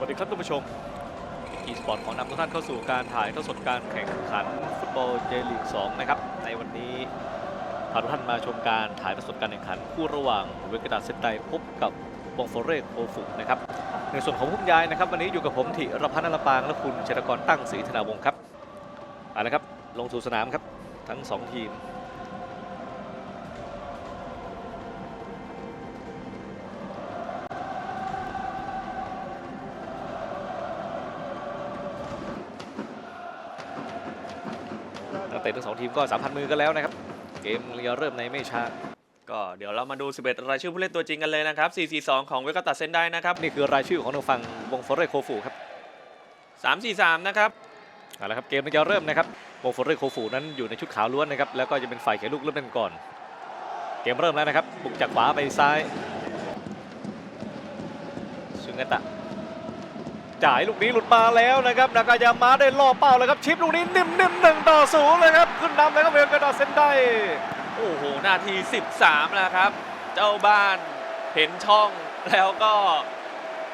วัสดีครับท่านผู้ชมอีสปอร์ตของนำทุกท่านเข้าสู่การถ่ายทอดสดการแข่งขันฟุตบอลเจลีก2นะครับ ในวันนี้พาทุกท่านมาชมการถ่ายทอดสดการแข่งขันคู่ระหว่างเวกาดาเซนไดพบกับบองโฟเรโคฟุกนะครับ ในส่วนของผู้ยายนะครับ วันนี้อยู่กับผมธิรพัฒน์นลปาง และคุณเชตกรตั้งศรีธนาวงศ์ครับเอาละครับ ลงสู่สนามครับ ทั้งสองทีม ทั้งสองทีมก็สามพันมือกันแล้วนะครับ เกมจะเริ่มในไม่ช้าก็เดี๋ยวเรามาดู 11 รายชื่อผู้เล่นตัวจริงกันเลยนะครับ 442 ของเวกาตาเซนได้นะครับ นี่คือรายชื่อของทางฝั่งวงฟอร์เรโคฟูครับ 343 นะครับเอาละครับเกมจะเริ่มนะครับวงฟอร์เรโคฟูนั้นอยู่ในชุดขาวล้วนนะครับ แล้วก็จะเป็นฝ่ายเขียนลูกเริ่มเล่นก่อน เกมเริ่มแล้วนะครับ บุกจากขวาไปซ้ายซุงเงตะ จ่ายลูกนี้หลุดมาแล้วนะครับนากายามาได้ล่อเป้าเลยครับชิปลูกนี้นิ่มๆหนึ่งต่อศูนย์เลยครับขึ้นนำเลยครับเวลกาดาเซนไดโอ้โหนาที 13แล้วครับ เจ้าบ้านเห็นช่องแล้วก็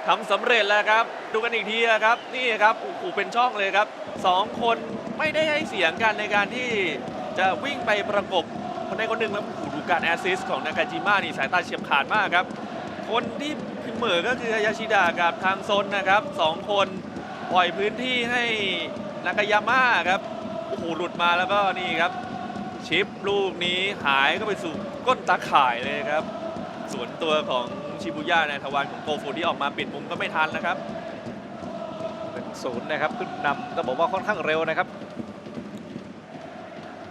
ทำสำเร็จแล้วครับ ดูกันอีกทีนะครับนี่ครับโอ้โหเป็นช่องเลยครับ2คนไม่ได้ให้เสียงกันในการที่จะวิ่งไปประกบคนใดคนหนึ่งแล้วโอ้โหดูการแอสซิสต์ของนากาจิมะนี่สายตาเฉียบขาดมากครับ คนที่พิมเหมือก็คืออายาชิดะกับทางซนนะครับสองคนปล่อยพื้นที่ให้นากายาม่าครับโอ้โหหลุดมาแล้วก็นี่ครับชิปลูกนี้หายเข้าไปสู่ก้นตาข่ายเลยครับ ส่วนตัวของชิบุย่าในทวารของโกฟูที่ออกมาปิดมุมก็ไม่ทันนะครับหนึ่งศูนย์นะครับขึ้นนำก็บอกว่าค่อนข้างเร็วนะครับ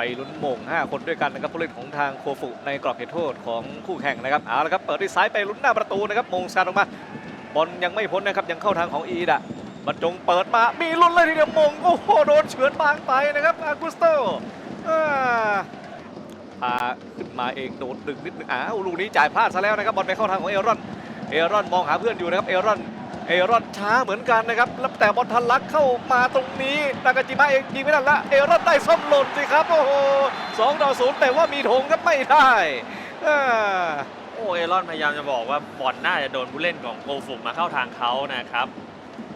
ไปลุ้นมง 5 คนด้วยกันนะครับผู้เล่นของทางโคฟุในกรอบเขตโทษของคู่แข่งนะครับเอาละครับเปิดด้วยซ้ายไปลุ้นหน้าประตูนะครับมงซานออกมาบอลยังไม่พ้นนะครับยังเข้าทางของอีดะบรรจงเปิดมามีลุ้นเลยทีเดียวมงโอ้โหโดนเฉือนบางไปนะครับอากุสโตอ่าพาขึ้นมาเองโดนดึงนิดนึงอ้าวลูกนี้จ่ายพลาดซะแล้วนะครับบอลไปเข้าทางของเอรอนเอรอนมองหาเพื่อนอยู่นะครับเอรอน เอรอนช้าเหมือนกันนะครับแล้วแต่บอลทันลักเข้ามาตรงนี้นากาจิมะเองยิงไม่ได้ละเอรอนได้ส้มหล่นสิครับโอ้โหสองต่อศูนย์แต่ว่ามีธงครับไม่ได้อ่าโอ้เอรอนพยายามจะบอกว่าบอลน่าจะโดนผู้เล่นของโกฟุมาเข้าทางเขานะครับ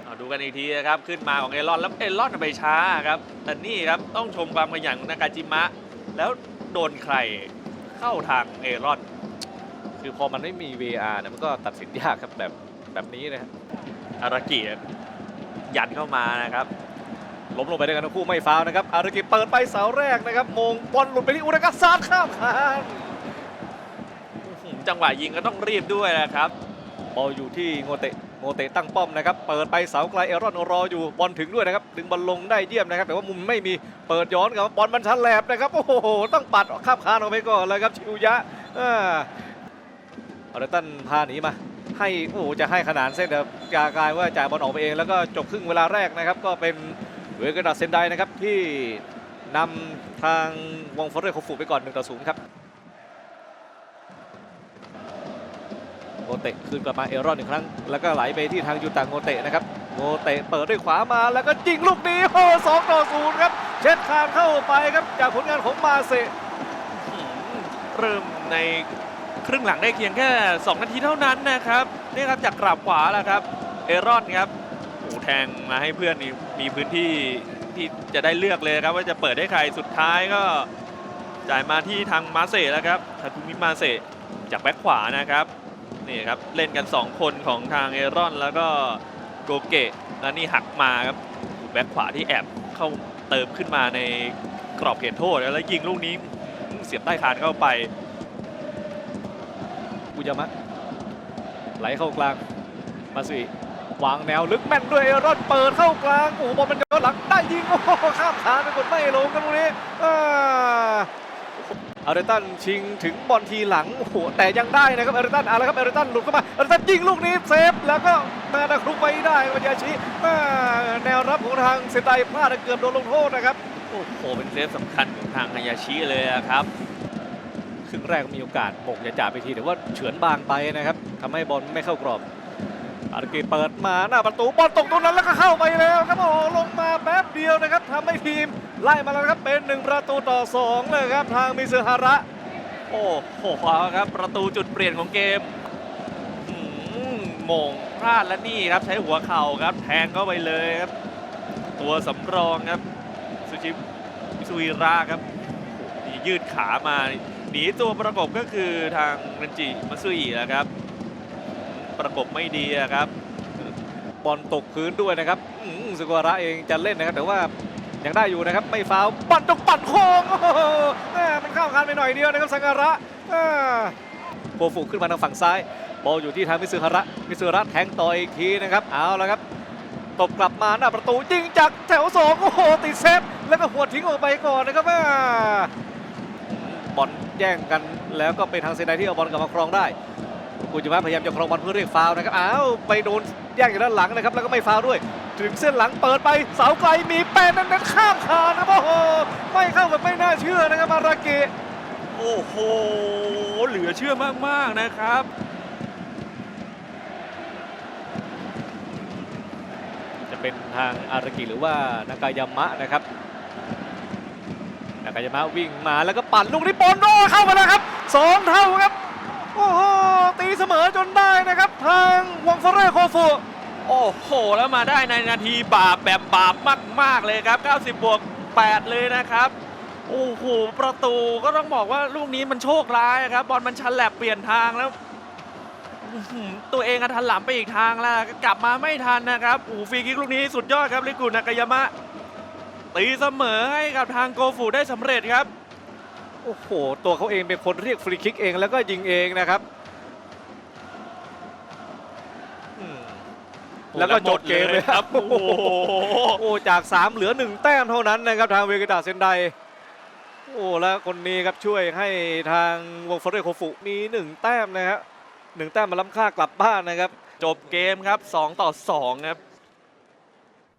เอาดูกันอีกทีนะครับขึ้นมาของเอรอนแล้วเอรอนไปช้าครับแต่นี่ครับต้องชมความขยันของนากาจิมะ แล้วโดนใครเข้าทางเอรอนคือพอมันไม่มี VR เนี่ยมันก็ตัดสินยากครับแบบ แบบนี้นะอารากิยันเข้ามานะครับล้มลงไปด้วยกันทั้งคู่ไม่ฟาวนะครับอารากิเปิดไปเสาแรกนะครับมงบอลหลุดไปที่อุรากาซาดข้ามคานจังหวะยิงก็ต้องรีบด้วยนะครับบอลอยู่ที่โงเตะโงเตะตั้งป้อมนะครับ เปิดไปเสาไกลเอรอนรออยู่บอลถึงด้วยนะครับ ดึงบอลลงได้เยี่ยมนะครับ แต่ว่ามุมไม่มีเปิดย้อนกับบอลมันฉลบนะครับ โอ้โห ต้องปัดข้ามคานออกไปก่อนเลยครับ ชิวยะอ่าออร์ตันพาหนีมา ให้โอ้โหจะให้ขนานเส้นแต่กากลายว่าจ่ายบอลออกไปเอง แล้วก็จบครึ่งเวลาแรกนะครับ ก็เป็นเวกาดาเซนไดนะครับที่นำทางวงฟอร์เรโคฟูไปก่อน1ต่อ0ครับโงเตะคืนกลับมาเอรอนอีกครั้ง แล้วก็ไหลไปที่ทางยูตาโงเตะนะครับโงเตะเปิดด้วยขวามาแล้วก็ยิงลูกนี้โอ้สองต่อศูนย์ครับ เช็ดคานเข้าไปครับ จากผลงานของมาเซเริ่มใน ครึ่งหลังได้เพียงแค่ 2 นาทีเท่านั้นนะครับนี่ครับจากกราบขวาแล้วครับเอรอนครับโอ้แทงมาให้เพื่อนนี่มีพื้นที่ที่จะได้เลือกเลยครับ ว่าจะเปิดให้ใครสุดท้ายก็จ่ายมาที่ทางมาเซ่แล้วครับทาคุมิมาเซ่จากแบ็คขวานะครับนี่ครับเล่นกัน 2 คนของทางเอรอน แล้วก็โกเกะแล้วนี่หักมาครับแบ็คขวาที่แอบเข้าเติมขึ้นมาในกรอบเขตโทษแล้วยิงลูกนี้เสียบใต้คานเข้าไป ยามะ ไหลเข้ากลาง มาสุอิวางแนวลึกแม่นด้วยเอรอนเปิดเข้ากลางโอ้บอลมันย้อนหลังได้ยิงโอ้โหข้ามขาไปกดไม่ลงกันตรงนี้อาอาร์เรตันชิงถึงบอลทีหลังโอ้โหแต่ยังได้นะครับอาร์เรตันเอาละครับอาร์เรตันหลุดเข้ามาอาร์เรตันยิงลูกนี้เซฟแล้วก็มาตะครุกไปได้วัญญาชิแนวรับของทางเซนไดพลาดเกือบโดนลงโทษนะครับโอ้โหเป็นเซฟสำคัญของทางฮายาชิเลยอะครับ ครึ่งแรกมีโอกาสหมงจะจ่าไปทีแต่ว่าเฉือนบางไปนะครับทำให้บอลไม่เข้ากรอบอาร์เกเปิดมาหน้าประตูบอลตกตรงนั้นแล้วก็เข้าไปแล้วครับโอ้ลงมาแป๊บเดียวนะครับทำให้ทีมไล่มาแล้วครับเป็นหนึ่งประตูต่อสองเลยครับทางมิซึฮาระ โอ้โหครับประตูจุดเปลี่ยนของเกมอืมงพลาดและนี่ครับใช้หัวเข่าครับแทงเข้าไปเลยครับ ตัวสำรองครับซูชิมิซุอิระครับนี่ยืดขามา หนีตัวประกบก็คือทางเรนจิมัตสึอินะครับ ประกบไม่ดีอะครับบอลตกพื้นด้วยนะครับสุกวาระเองจะเล่นนะครับ แต่ว่ายังได้อยู่นะครับ ไม่ฟาวล์ปั่นจงปั่นโค้งมันเข้าคานไปหน่อยเดียวนะครับสังการะโคฟุขึ้นมาทางฝั่งซ้าย บอลอยู่ที่ทางมิซึฮาระ มิซึฮาระแทงต่ออีกทีนะครับ เอาละครับ ตบกลับมาหน้าประตูยิงจากแถวสองโอ้โหติดเซฟ แล้วก็หัวทิ้งออกไปก่อนนะครับบอล แย่งกัน แล้วก็เป็นทางเซนไดที่เอาบอลกลับมาครองได้กุจิมะพยายามจะครองบอลเพื่อเรียกฟาวนะครับอ้าวไปโดนแย่งอยู่ด้านหลังนะครับ แล้วก็ไม่ฟาวด้วย ถึงเส้นหลังเปิดไปเสาไกลมีแปนนั้นข้ามคานนะโอ้โหไม่เข้าแบบไม่น่าเชื่อนะครับมาราเกะโอ้โหเหลือเชื่อมากๆนะครับจะเป็นทางอารากิหรือว่านากายามะนะครับากายามะวิ่งมาแล้วก็ปั่นลูกนี้บอลโดเข้ามาแล้วครับสองเท่าครับโอ้โหตีเสมอจนได้นะครับ ทางวังฟเรโคฟูโอ้โห แล้วมาได้ในนาทีบาปแบบบาปมาก ๆ เลยครับ 90 บวก 8 เลยนะครับ โอ้โห ประตูก็ต้องบอกว่าลูกนี้มันโชคร้ายครับ บอลมันชันแหลบเปลี่ยนทางแล้ว ตัวเองอะทันหลังไปอีกทางแล้ว กลับมาไม่ทันนะครับโอ้ฟรีคิกลูกนี้สุดยอดครับลิกุนากายามะ ตีเสมอให้กับทางโกฟูได้สำเร็จครับ โอ้โห ตัวเขาเองเป็นคนเรียกฟรีคิกเองแล้วก็ยิงเองนะครับอืมแล้วก็จบเกมเลยครับ โอ้โหโอ้จาก 3 เหลือ 1 แต้มเท่านั้นนะครับ ทางเวกิตาเซนไดโอ้แล้วคนนี้ครับช่วยให้ทางวงฟอร์เรโคฟุมี 1 แต้มนะครับหนึ่งแต้มมาล้ำค่ากลับบ้านนะครับ จบเกมครับ 2 ต่อ 2 ครับ